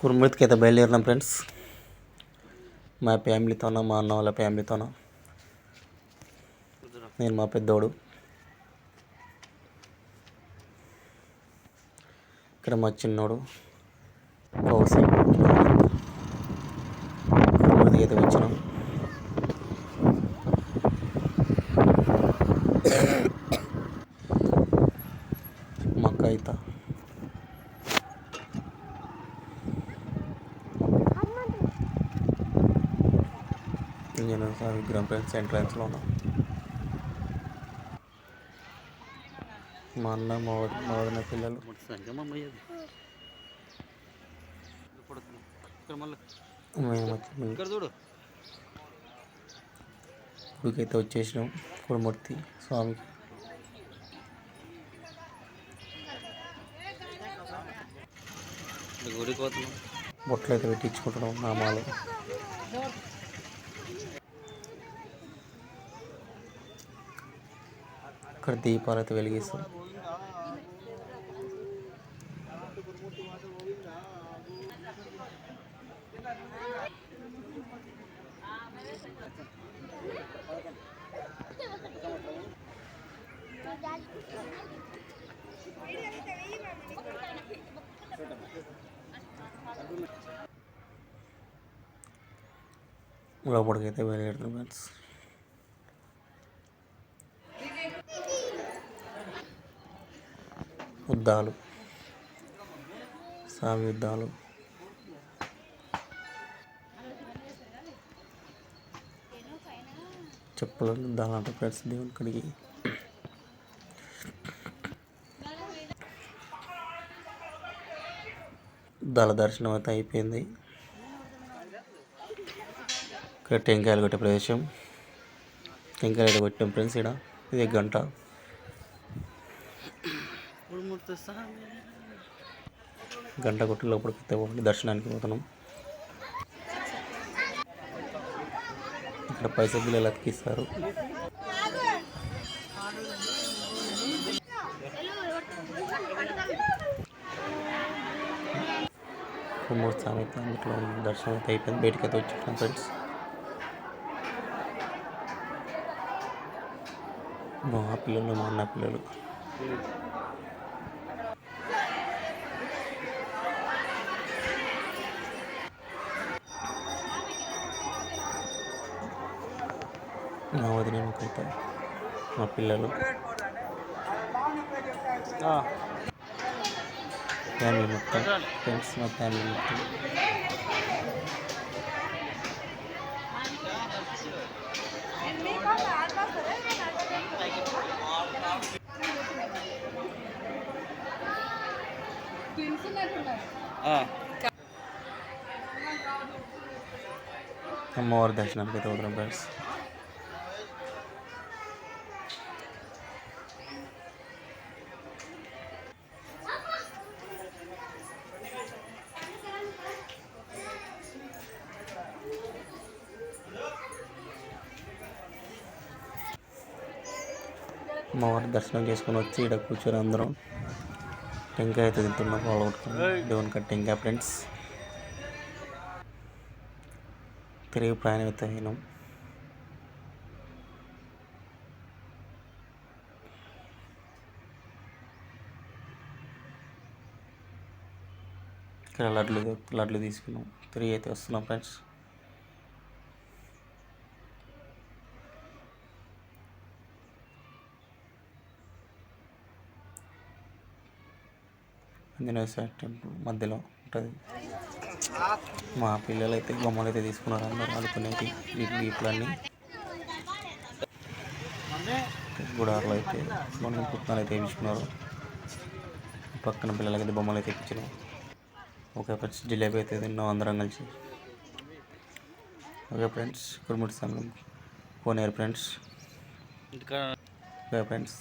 కురుమూర్తికి అయితే బయలుదేరినాం ఫ్రెండ్స్. మా ఫ్యామిలీతోన మా అన్న వాళ్ళ ఫ్యామిలీతోన. నేను మా పెద్దోడు. ఇక్కడ మా చిన్నోడు. కౌసి కురుమూర్తికి అయితే వచ్చినాం. మా కైత నేను సార్ విగ్రహం ఫ్రెండ్స్ ఎంట్రన్స్లో ఉన్నాం. మా అన్న మా వదిన మా పిల్లలు. గుడికైతే వచ్చేసినాం కుడుమూర్తి స్వామికి గుడికి పోతున్నాం బొట్లు అయితే పెట్టించుకుంటున్నాం నామాలు. ఇక్కడ దీపాలు అయితే వెలిగిస్తాం లోపలికి అయితే వెళ్ళేడుతున్నాం ఫ్రెండ్స్ యుద్ధాలు స్వామి యుద్ధాలు చెప్పుల యుద్ధాలు అంటే ఫ్రెండ్స్ దేవుని కడిగి యుద్ధాల దర్శనం అయితే అయిపోయింది. ఇక్కడ టెంకాయలు కొట్టే ప్రదేశం. టెంకాయలు కొట్టాం ఫ్రెండ్స్ ఇక్కడ. ఇది గంట. గంట కొట్టి లోపలికి ఒకటి దర్శనానికి పోతున్నాం. ఇక్కడ పైసలు ఎలా అతికిస్తారు మూడు అయితే అందులో దర్శనం అయితే అయిపోయింది. బయటికి అయితే వచ్చేసాం ఫ్రెండ్స్. మా పిల్లలు మా అన్న పిల్లలు. మా వదిన అయితే మా పిల్లలు. ఫ్యామిలీ మొత్తం. ఫ్రెండ్స్ మా ఫ్యామిలీ మొత్తం. అమ్మవారి దర్శనానికి అయితే వదలం ఫ్రెండ్స్ అమ్మవారి దర్శనం చేసుకొని వచ్చి ఇక్కడ కూర్చొని అందరం టెంకాయ అయితే తింటున్నాం వాళ్ళు కొట్టుకుని దేవుని కట్ టెంకాయ ఫ్రెండ్స్ తిరిగి ప్రయాణం అయితే అయినాం. ఇక్కడ లడ్లు లడ్లు తీసుకున్నాం. తిరిగి అయితే వస్తున్నాం ఫ్రెండ్స్ స్వామి టెంపుల్ మధ్యలో ఉంటుంది. మా పిల్లలు అయితే బొమ్మలు అయితే తీసుకున్నారు అందరూ ఆడుకునేవి వీపులన్నీ. గుడారులో అయితే మనం పుట్టినాలు అయితే వేయించుకున్నారు. పక్కన పిల్లలకైతే బొమ్మలు అయితే ఇప్పించినాం ఓకే ఫ్రెండ్స్ జిలేబీ అయితే తిన్నాం అందరం కలిసి. ఓకే ఫ్రెండ్స్ కురుముటి సంఘం కోనేరు ఫ్రెండ్స్. Okay friends.